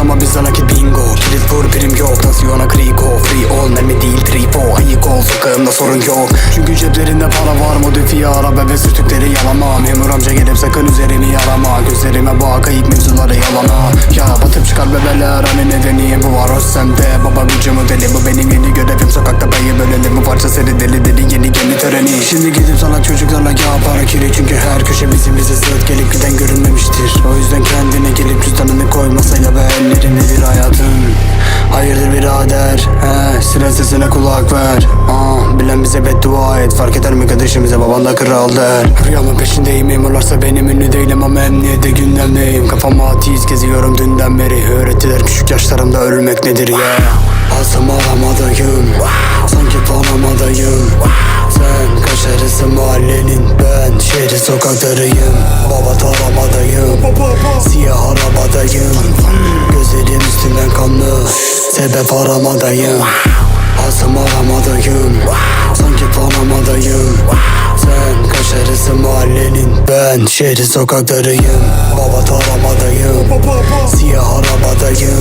ama bizden nakit bingo. Kilit vur prim yok. Tansiyona kriko Free ol mermi değil tripod Ayık ol sokağımda sorun yok. Çünkü ceplerinde para var modifiye araba ve sürtükleri yalama. Memur amca gelip sakın üzerimi yarama. Gözlerime bak ayık mevzuları yalana Ya batıp çıkar bebeler hani nedeni bu var? O sende. Baba gücü modeli bu benim yeni görevim. Sokakta payı bölelim bu parça seri deli deli yeni gemi töreni. Şimdi gidip salak çocuklarla ya para kiri. Çünkü her köşe bizim bize sığıt gelip giden görünmemiştir. O yüzden Hayırdır birader. He siren sesine kulak ver. Ah, Bilen bize beddua et. Fark eder mi kardeşimize? Baban da kral der. Rüyamın peşindeyim. Memurlarsa benim ünlü değilim Ama emniyette gündemdeyim. Kafama tiz geziyorum dünden beri. Öğrettiler küçük yaşlarımda ölmek nedir ya? Asım aramadayım Sanki Panama'dayım. Sen kaşarısın mahallenin Ben şehri sokaklarıyım. Baba taramadayım. Siyah arabadayım Sebep aramadayım Asım aramadayım Sanki Panama'dayım Sen kaşarısın mahallenin Ben şehri sokaklarıyım. Baba taramadayım. Siyah arabadayım.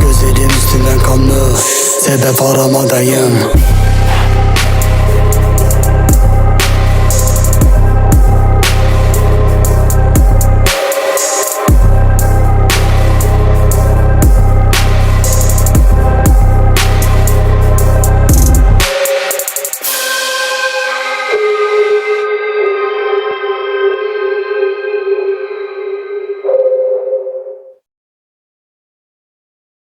Gözlerim üstümden kanlı Sebep aramadayım